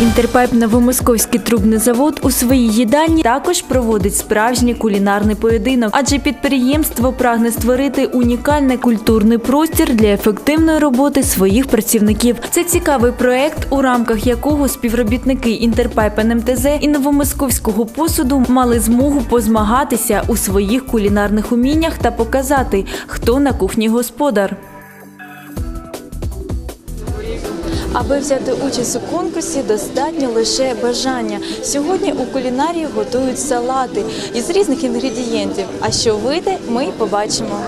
Інтерпайп Новомосковський трубний завод у своїй їдальні також проводить справжній кулінарний поєдинок, адже підприємство прагне створити унікальний культурний простір для ефективної роботи своїх працівників. Це цікавий проект, у рамках якого співробітники Інтерпайп НМТЗ і Новомосковського посуду мали змогу позмагатися у своїх кулінарних уміннях та показати, хто на кухні господар. Аби взяти участь у конкурсі, достатньо лише бажання. Сьогодні у кулінарії готують салати із різних інгредієнтів. А що вийде, ми побачимо.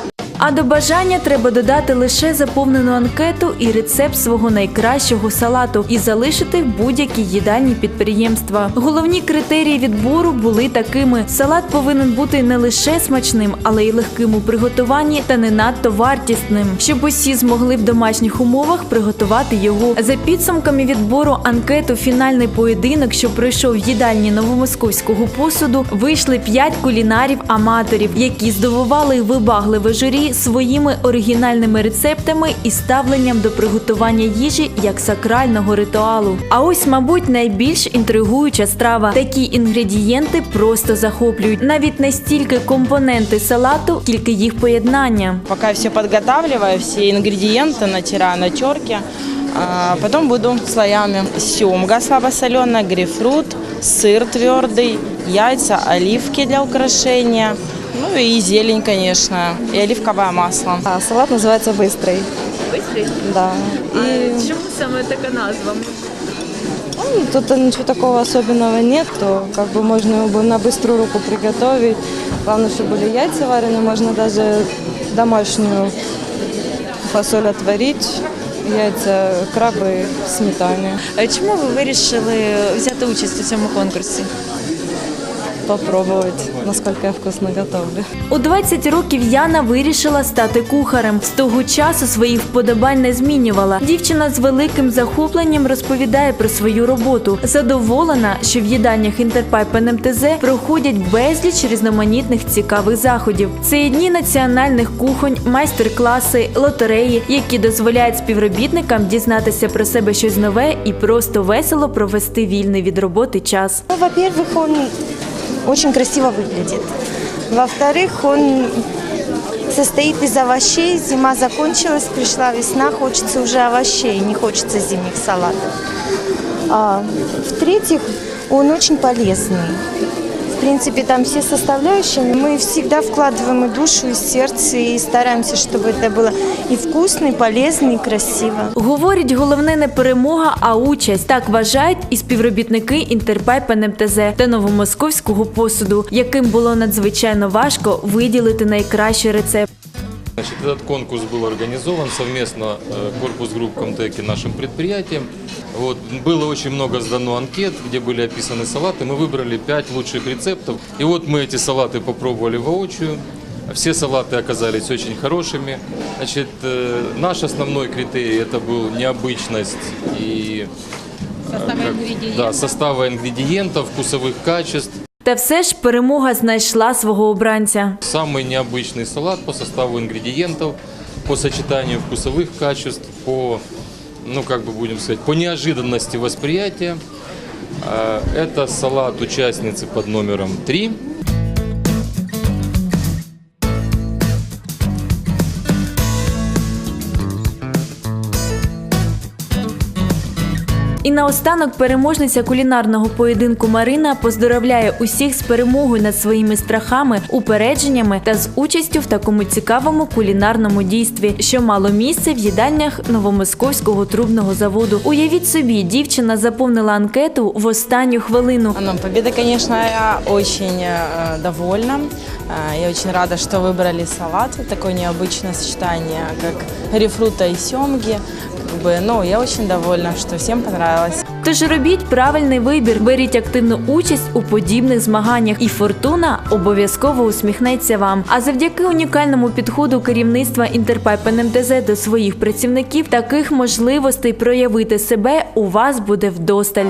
А до бажання треба додати лише заповнену анкету і рецепт свого найкращого салату і залишити в будь-якій їдальні підприємства. Головні критерії відбору були такими: салат повинен бути не лише смачним, але й легким у приготуванні та не надто вартісним, щоб усі змогли в домашніх умовах приготувати його. За підсумками відбору анкету фінальний поєдинок, що пройшов в їдальні новомосковського посуду, вийшли п'ять кулінарів-аматорів, які здивували вибагливе журі своїми оригінальними рецептами і ставленням до приготування їжі як сакрального ритуалу. А ось, мабуть, найбільш інтригуюча страва. Такі інгредієнти просто захоплюють. Навіть не стільки компоненти салату, тільки їх поєднання. Пока все подготавливаю, все ингредиенты натираю на терке. А Потом буду слоями. Семга слабосоленая, грейпфрут, сыр твердый, яйца, оливки для украшения. Ну и зелень, конечно, и оливковое масло. А салат называется быстрый. Бистрий? Да. И чому саме така назва? ну, тут ничего такого особенного нет, то как бы можно его бы на быструю руку приготовить. Главное, чтобы были яйца вареные, можно даже домашнюю фасоль отварить, яйца, крабы, сметане. Чому ви вирішили взяти участь у цьому конкурсі? Попробовать, насколько я вкусно готовлю. У 20 років Яна вирішила стати кухарем. З того часу своїх вподобань не змінювала. Дівчина з великим захопленням розповідає про свою роботу. Задоволена, що в їдальнях Інтерпайп НМТЗ проходять безліч різноманітних цікавих заходів. Це і дні національних кухонь, майстер-класи, лотереї, які дозволяють співробітникам дізнатися про себе щось нове і просто весело провести вільний від роботи час. Ну, Во-первых, он очень красиво выглядит. Во-вторых, он состоит из овощей. Зима закончилась, пришла весна, хочется уже овощей, не хочется зимних салатов. А, в-третьих, он очень полезный. В принципе, там все составляющие. Мы всегда вкладываем и душу, и сердце, и стараемся, чтобы это было и вкусно, и полезно, и красиво. Говорять, головне не перемога, а участь. Так вважають і співробітники Інтерпайп НМТЗ та новомосковського посуду, яким було надзвичайно важко виділити найкращий рецепт. Значит, этот конкурс был организован совместно э, корпус групп Комтек и нашим предприятием. Вот, было очень много сдано анкет, где были описаны салаты. Мы выбрали 5 лучших рецептов. И вот мы эти салаты попробовали воочию. Все салаты оказались очень хорошими. Значит, э, наш основной критерий это был необычность и э, как- да, состава ингредиентов, вкусовых качеств. Та все ж перемога знайшла свого обранця. Самый необычный салат по составу ингредиентов, по сочетанию вкусовых качеств, по, ну как бы будем сказать, по неожиданности восприятия. А, Это салат участницы под номером 3. І наостанок переможниця кулінарного поєдинку Марина поздоровляє усіх з перемогою над своїми страхами, упередженнями та з участю в такому цікавому кулінарному дійстві, що мало місце в їдальнях новомосковського трубного заводу. Уявіть собі, дівчина заповнила анкету в останню хвилину. Ну, победа, конечно, я э, довольна. Э, Я очень рада, что выбрали салат. Такое необычное сочетание, как грейпфрута и семги. Как бы, ну, я очень довольна, что всем понравилось. Тож робіть правильний вибір, беріть активну участь у подібних змаганнях, і фортуна обов'язково усміхнеться вам. А завдяки унікальному підходу керівництва Інтерпайп НМТЗ до своїх працівників таких можливостей проявити себе у вас буде вдосталь.